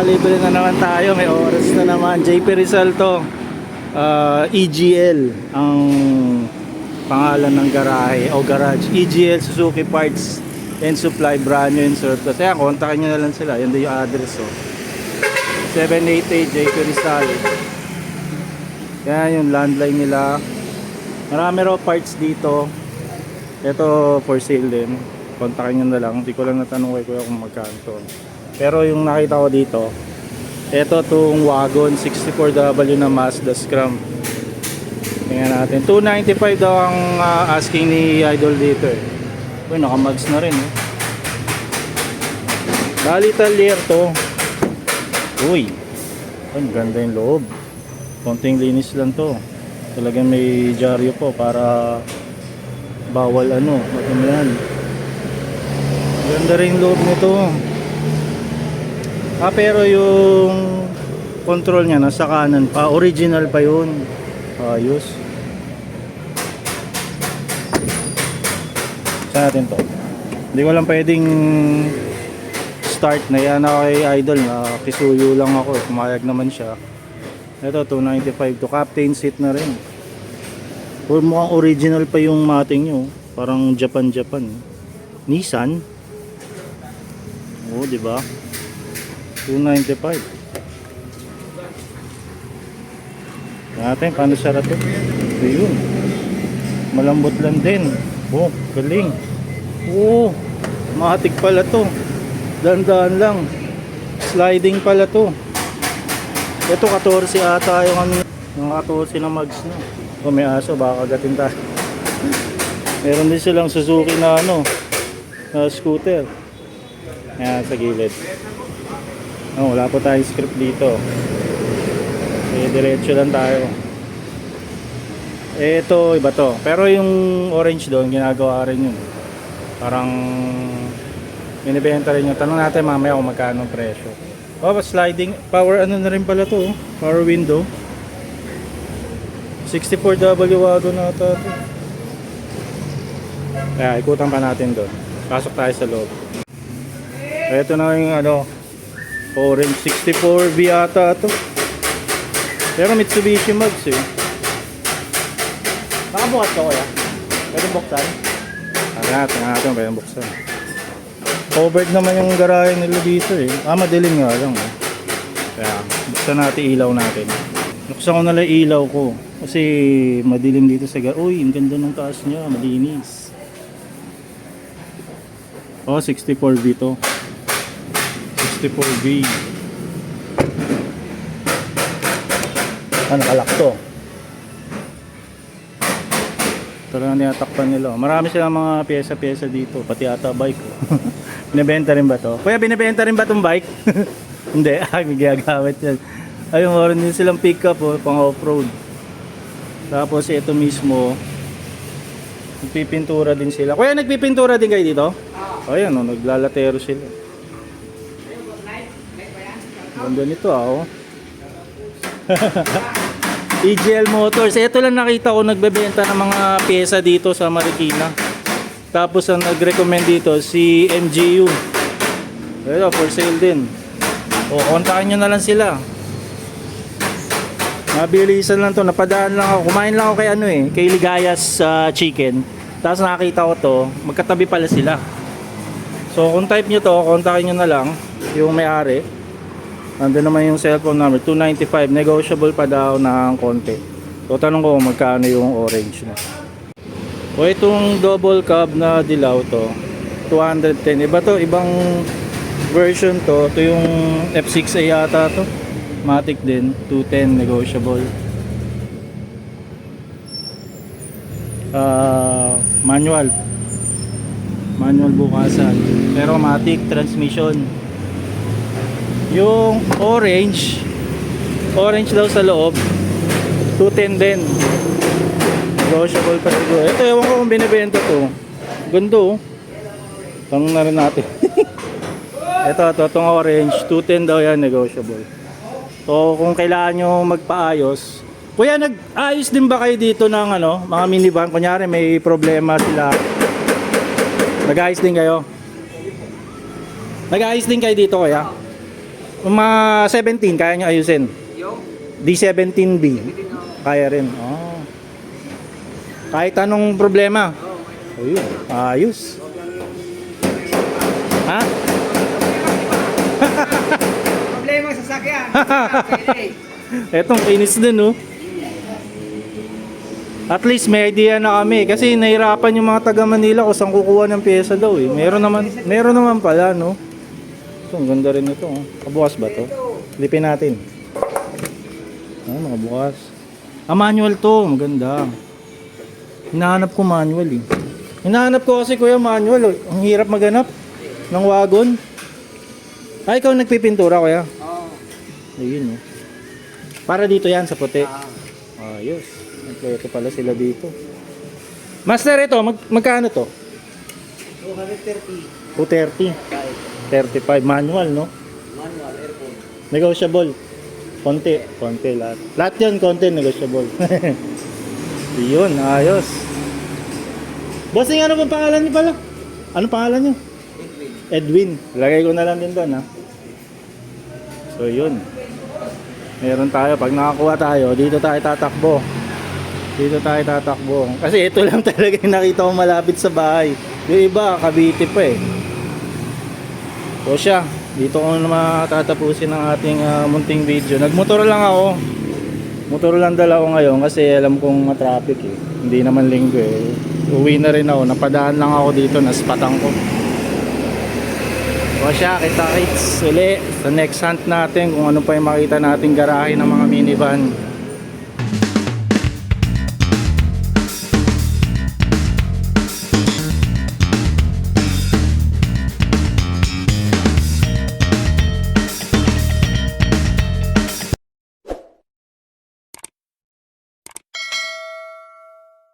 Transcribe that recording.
Makakalibre na naman tayo. May oras na naman. JP Rizal to. Ah, EGL ang pangalan ng garahe o garage. EGL Suzuki Parts and Supply brand new and surplus. Kaya kontakin nyo na lang sila. Yan yung address. Oh. 788 JP Rizal. Yan yung landline nila. Marami raw parts dito. Ito for sale din. Kontakin nyo na lang. Hindi ko lang natanong kay kuya kung magkano. Pero yung nakita ko dito, ito tong wagon 64W na Mazda Scrum. Tingnan natin. 295 daw ang ah, asking ni Idol dito eh. Uy, nakamags na rin eh. Bali talier to. Uy. Ang ganda yung loob. Konting linis lang to. Talagang may dyaryo po para bawal ano, matumihan. Ganda rin loob nito. Ah, pero yung control niya nasa kanan pa. Original pa yun. Ayos. Saan natin to? Hindi ko lang pwedeng start na yan ako kay Idol na kisuyo lang ako. Pumayag naman siya. Ito, 295 to. Captain seat na rin. Or mukhang original pa yung mating nyo. Parang Japan-Japan. Nissan. Oo, di ba? 295. Natin, paano sarap ito? Ayun. Malambot lang din. Oh, galing. Oo, matik pala to. Dandaan lang. Sliding pala to. Ito 14 ata yung ano, yung 14 na mags na. Oh, may aso, baka agatin tayo. Meron din silang Suzuki na ano, na scooter. Ayan, sa gilid. Oh, wala po tayong script dito. Eh, diretso lang tayo. Eh, ito, iba to. Pero yung orange doon, ginagawa rin yun. Parang binibenta rin yun. Tanong natin mamaya kung magkano presyo. Oh, sliding. Power ano na rin pala to. oh. Power window. 64W wagon na ito. Kaya ikutan pa natin doon. Pasok tayo sa loob. Ito na yung ano, orange 64V ata to. Pero Mitsubishi Mags eh. Nakabukas ka kuya? Pwede buksan? Ano natin, ano natin, pwede buksan. Covered naman yung garahe nila dito eh. Ah, madilim nga lang eh. Kaya, buksan natin ilaw natin. Buksan ko na lang ilaw ko. Kasi madilim dito sa garahe. Uy, ang ganda ng taas niya, malinis. Oh, 64V to. 64V. Ano, kalak to. Talagang tinatakpan nila. Marami silang mga pyesa-pyesa dito. Pati ata bike. binibenta rin ba to? Kuya, binibenta rin ba tong bike? Hindi. Ah, may gagagamit yan. Ayun, meron din silang pickup oh, pang off-road. Tapos ito mismo, nagpipintura din sila. Kuya, nagpipintura din kayo dito? Oh, ayan, oh, naglalatero sila. Ganda nito ah, oh. EGL Motors. Ito lang nakita ko nagbebenta ng mga pyesa dito sa Marikina. Tapos ang nag-recommend dito si MGU. Ito, for sale din. O, kontakin nyo na lang sila. Mabilisan lang to. Napadaan lang ako. Kumain lang ako kay ano eh. Kay Ligayas sa chicken. Tapos nakakita ko to. Magkatabi pala sila. So kung type nyo to, kontakin nyo na lang. Yung may-ari. Nandun naman yung cellphone number. 295. Negotiable pa daw ng konti. So tanong ko magkano yung orange na. O itong double cab na dilaw to. 210. Iba to. Ibang version to. Ito yung F6A yata to. Matic din. 210 negotiable. Ah, manual. Manual bukasan. Pero matic transmission. Yung orange, orange daw sa loob, 210 din. Negotiable pa siguro. Ito, ewan ko kung binibenta to. Gundo. Tanong na rin natin. ito, ito, itong orange, 210 daw yan, negotiable. So, kung kailangan nyo magpaayos, Kuya, nag-ayos din ba kayo dito ng ano, mga minivan? Kunyari, may problema sila. Nag-ayos din kayo? Nag-ayos din kayo dito, kuya? Mga 17, kaya nyo ayusin. Yung, D17B, hindi na ako. kaya rin. Oh. Kahit anong problema. Ayun, ayos. Ha? Problema sa. Pwede. Etong kinis din, no? At least may idea na kami kasi nahirapan yung mga taga Manila kung saan kukuha ng pyesa daw eh. Meron naman, meron naman pala, no? Ito, ang ganda rin ito. Oh. Kabukas ba to? Lipin natin. Ah, nakabukas. Ah, manual to. Maganda. Hinahanap ko manual eh. Hinahanap ko kasi kuya manual. oh. Ang hirap maganap ng wagon. Ah, ikaw nagpipintura kuya? Oo. Ayun oh. Para dito yan sa puti. Ah. Ayos. Kompleto pala sila dito. Master ito, mag magkano to? 230. 230. Kahit 35 manual, no? manual, aircon. Negotiable. Konti, konti lahat. Lahat 'yan konti negotiable. Yun, ayos. Bossing, ano bang pangalan niyo pala? Ano pangalan niyo? Edwin. Edwin. Lagay ko na lang din doon, ha? So, yun. Meron tayo. Pag nakakuha tayo, dito tayo tatakbo. Dito tayo tatakbo. Kasi ito lang talaga yung nakita ko malapit sa bahay. Yung iba, Cavite pa eh. So siya, dito ko na matatapusin ang ating ah, munting video. Nagmotor lang ako. Motor lang dala ko ngayon kasi alam kong matraffic eh. Hindi naman linggo eh. Uwi na rin ako. Napadaan lang ako dito. Naspatang ko. O siya, kita kits uli sa next hunt natin kung ano pa yung makita nating garahe ng mga minivan.